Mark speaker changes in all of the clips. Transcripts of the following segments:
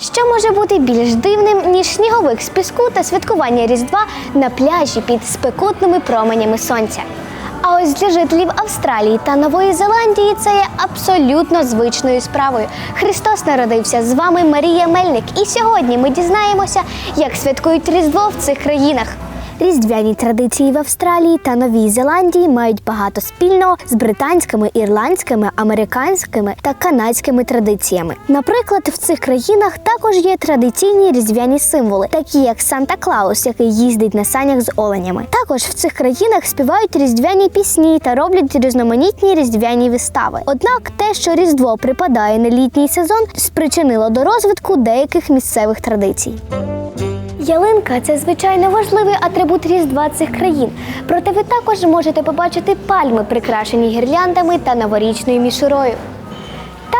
Speaker 1: Що може бути більш дивним, ніж сніговик з піску та святкування Різдва на пляжі під спекотними променями сонця? А ось для жителів Австралії та Нової Зеландії це є абсолютно звичною справою. Христос народився з вами Марія Мельник, і сьогодні ми дізнаємося, як святкують Різдво в цих країнах. Різдвяні традиції в Австралії та Новій Зеландії мають багато спільного з британськими, ірландськими, американськими та канадськими традиціями. Наприклад, в цих країнах також є традиційні різдвяні символи, такі як Санта Клаус, який їздить на санях з оленями. Також в цих країнах співають різдвяні пісні та роблять різноманітні різдвяні вистави. Однак те, що Різдво припадає на літній сезон, спричинило до розвитку деяких місцевих традицій. Ялинка це звичайно важливий атрибут Різдва цих країн. Проте ви також можете побачити пальми, прикрашені гірляндами та новорічною мішурою.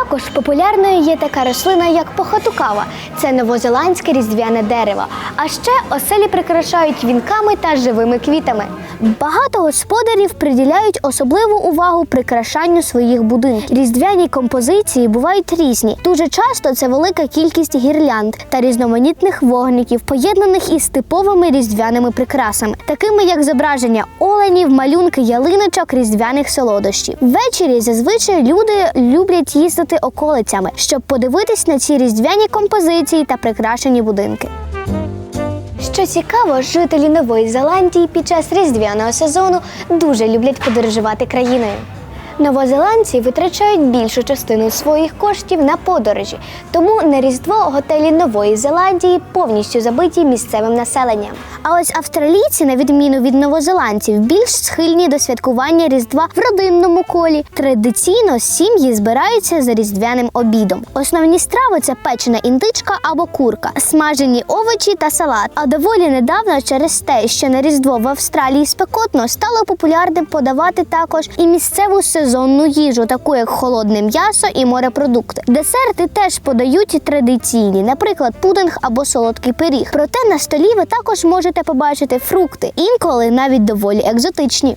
Speaker 1: Також популярною є така рослина, як похатукава. Це новозеландське різдвяне дерево. А ще оселі прикрашають вінками та живими квітами. Багато господарів приділяють особливу увагу прикрашанню своїх будинків. Різдвяні композиції бувають різні. Дуже часто це велика кількість гірлянд та різноманітних вогників, поєднаних із типовими різдвяними прикрасами, такими як зображення оленів, малюнки ялиночок, різдвяних солодощів. Ввечері зазвичай люди люблять їздити околицями, щоб подивитись на ці різдвяні композиції та прикрашені будинки. Що цікаво, жителі Нової Зеландії під час різдвяного сезону дуже люблять подорожувати країною. Новозеландці витрачають більшу частину своїх коштів на подорожі, тому на Різдво готелі Нової Зеландії повністю забиті місцевим населенням. А ось австралійці, на відміну від новозеландців, більш схильні до святкування Різдва в родинному колі. Традиційно сім'ї збираються за різдвяним обідом. Основні страви це печена індичка або курка, смажені овочі та салат. А доволі недавно через те, що на Різдво в Австралії спекотно, стало популярним подавати також і місцеву сезонну їжу, таку як холодне м'ясо і морепродукти. Десерти теж подають традиційні, наприклад, пудинг або солодкий пиріг. Проте на столі ви також можете побачити фрукти, інколи навіть доволі екзотичні.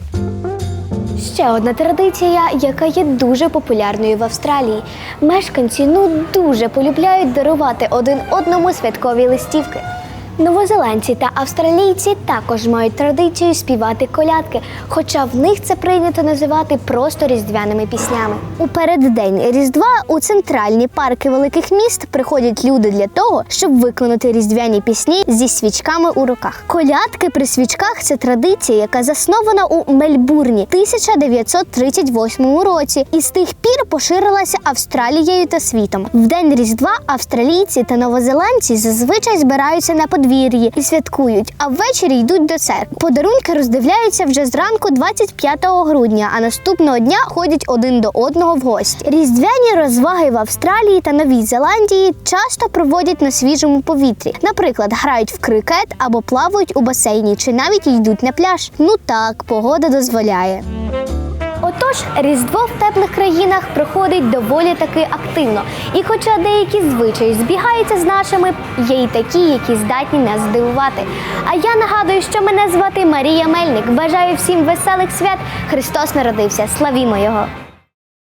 Speaker 1: Ще одна традиція, яка є дуже популярною в Австралії. Мешканці ну дуже полюбляють дарувати один одному святкові листівки. Новозеландці та австралійці також мають традицію співати колядки, хоча в них це прийнято називати просто різдвяними піснями. У переддень Різдва у центральні парки великих міст приходять люди для того, щоб виконати різдвяні пісні зі свічками у руках. Колядки при свічках це традиція, яка заснована у Мельбурні 1938 році, і з тих пір поширилася Австралією та світом. В день Різдва австралійці та новозеландці зазвичай збираються на подвір'ї і святкують, а ввечері йдуть до церкви. Подарунки роздивляються вже зранку 25 грудня, а наступного дня ходять один до одного в гості. Різдвяні розваги в Австралії та Новій Зеландії часто проводять на свіжому повітрі. Наприклад, грають в крикет або плавають у басейні, чи навіть йдуть на пляж. Ну так, погода дозволяє. Отож, Різдво в теплих країнах проходить доволі таки активно. І хоча деякі звичаї збігаються з нашими, є й такі, які здатні нас здивувати. А я нагадую, що мене звати Марія Мельник. Бажаю всім веселих свят. Христос народився. Славімо його!